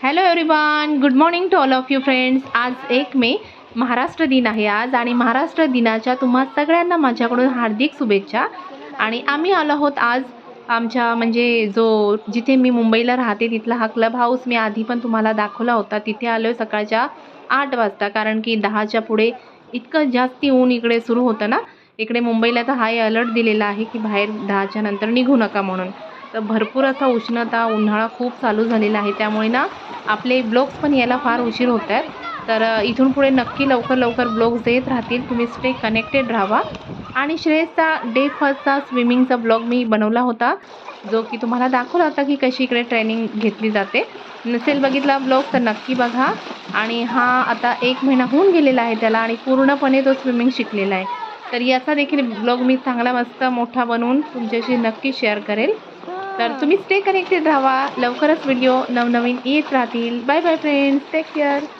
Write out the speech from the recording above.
Hello everyone good morning to all of you friends आज एक मे महाराष्ट्र दिन आहे आज आणि महाराष्ट्र दिनाच्या तुम्हा सगळ्यांना माझ्याकडून हार्दिक शुभेच्छा. आणि आम्ही आलो आहोत आज आमच्या म्हणजे जो जिथे मी मुंबईला राहते तिथला हा क्लब हाऊस मी आधी पण तुम्हाला दाखवला होता. तिथे आलो आहे सकाळच्या आठ वाजता. कारण की दहाच्या पुढे इतकं जास्ती ऊन इकडे सुरू होतं ना. इकडे मुंबईला तर हाय अलर्ट दिलेला आहे की बाहेर दहाच्या नंतर निघू नका म्हणून. तर भरपूर असा उष्णता उन्हाळा खूप चालू झालेला आहे. त्यामुळे ना आपले ब्लॉग्स पण यायला फार उशीर होत आहेत. तर इथून पुढे नक्की लवकर लवकर ब्लॉग्स देत राहतील. तुम्ही स्टे कनेक्टेड राहा. आणि श्रेयसचा डे फर्स्टचा स्विमिंगचा ब्लॉग मी बनवला होता जो की तुम्हाला दाखवला होता की कशी इकडे ट्रेनिंग घेतली जाते. नसेल बघितला ब्लॉग तर नक्की बघा. आणि हा आता एक महिना होऊन गेलेला आहे त्याला आणि पूर्णपणे तो स्विमिंग शिकलेला आहे. तर याचा देखील ब्लॉग मी चांगला मस्त मोठा बनवून तुमच्याशी नक्की शेअर करेल. तर तुम्ही स्टे कनेक्टेड राहा. लवकरच व्हिडिओ नवनवीन येत राहतील. Bye bye friends take care